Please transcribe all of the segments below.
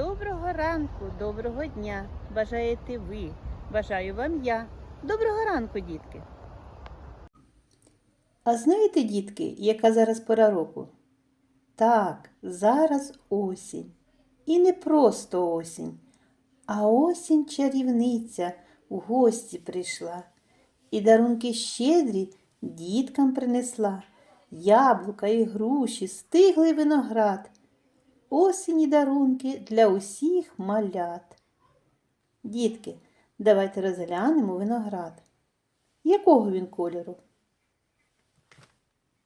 Доброго ранку, доброго дня. Бажаєте ви. Бажаю вам я. Доброго ранку, дітки. А знаєте, дітки, яка зараз пора року? Так, зараз осінь. І не просто осінь, а осінь чарівниця в гості прийшла. І дарунки щедрі діткам принесла. Яблука і груші, стиглий виноград. Осінні дарунки для усіх малят. Дітки, давайте розглянемо виноград. Якого він кольору?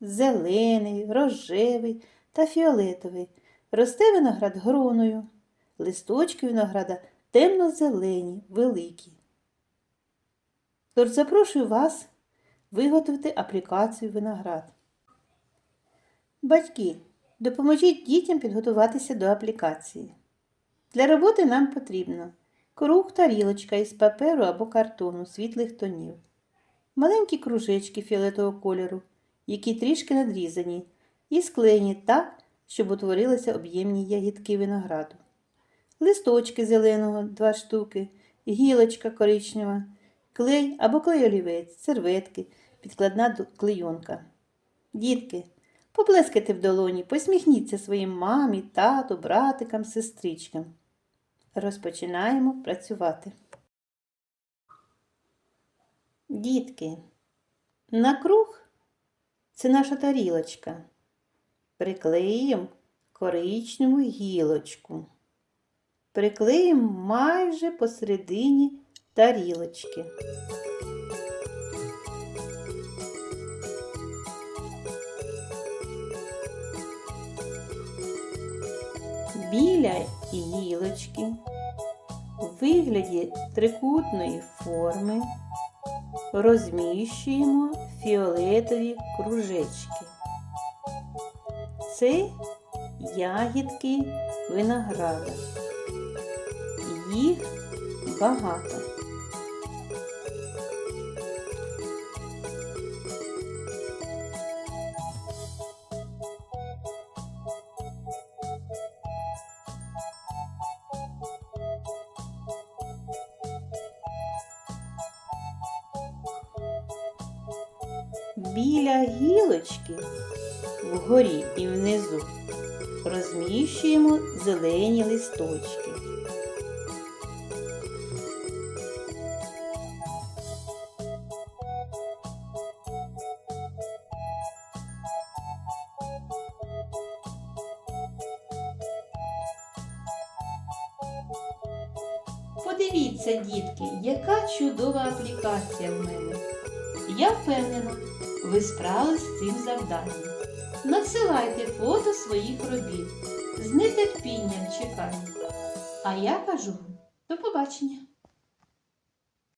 Зелений, рожевий та фіолетовий. Росте виноград гроною. Листочки винограда темно-зелені, великі. Тож запрошую вас виготовити аплікацію виноград. Батьки, допоможіть дітям підготуватися до аплікації. Для роботи нам потрібно круг тарілочка із паперу або картону світлих тонів, маленькі кружечки фіолетового кольору, які трішки надрізані, і склеєні так, щоб утворилися об'ємні ягідки винограду, листочки зеленого 2 штуки, гілочка коричнева, клей або клей-олівець, серветки, підкладна клейонка. Дітки, поплескайте в долоні, посміхніться своїм мамі, тату, братикам, сестричкам. Розпочинаємо працювати. Дітки, на круг це наша тарілочка. Приклеїмо коричневу гілочку. Приклеїмо майже посередині тарілочки. Біля гілочки у вигляді трикутної форми розміщуємо фіолетові кружечки. Це ягідки винограда. Їх багато. Біля гілочки вгорі і внизу розміщуємо зелені листочки. Подивіться, дітки, яка чудова аплікація в мене. Я впевнена, ви справились з цим завданням. Надсилайте фото своїх робіт. З нетерпінням чекаю. А я кажу до побачення!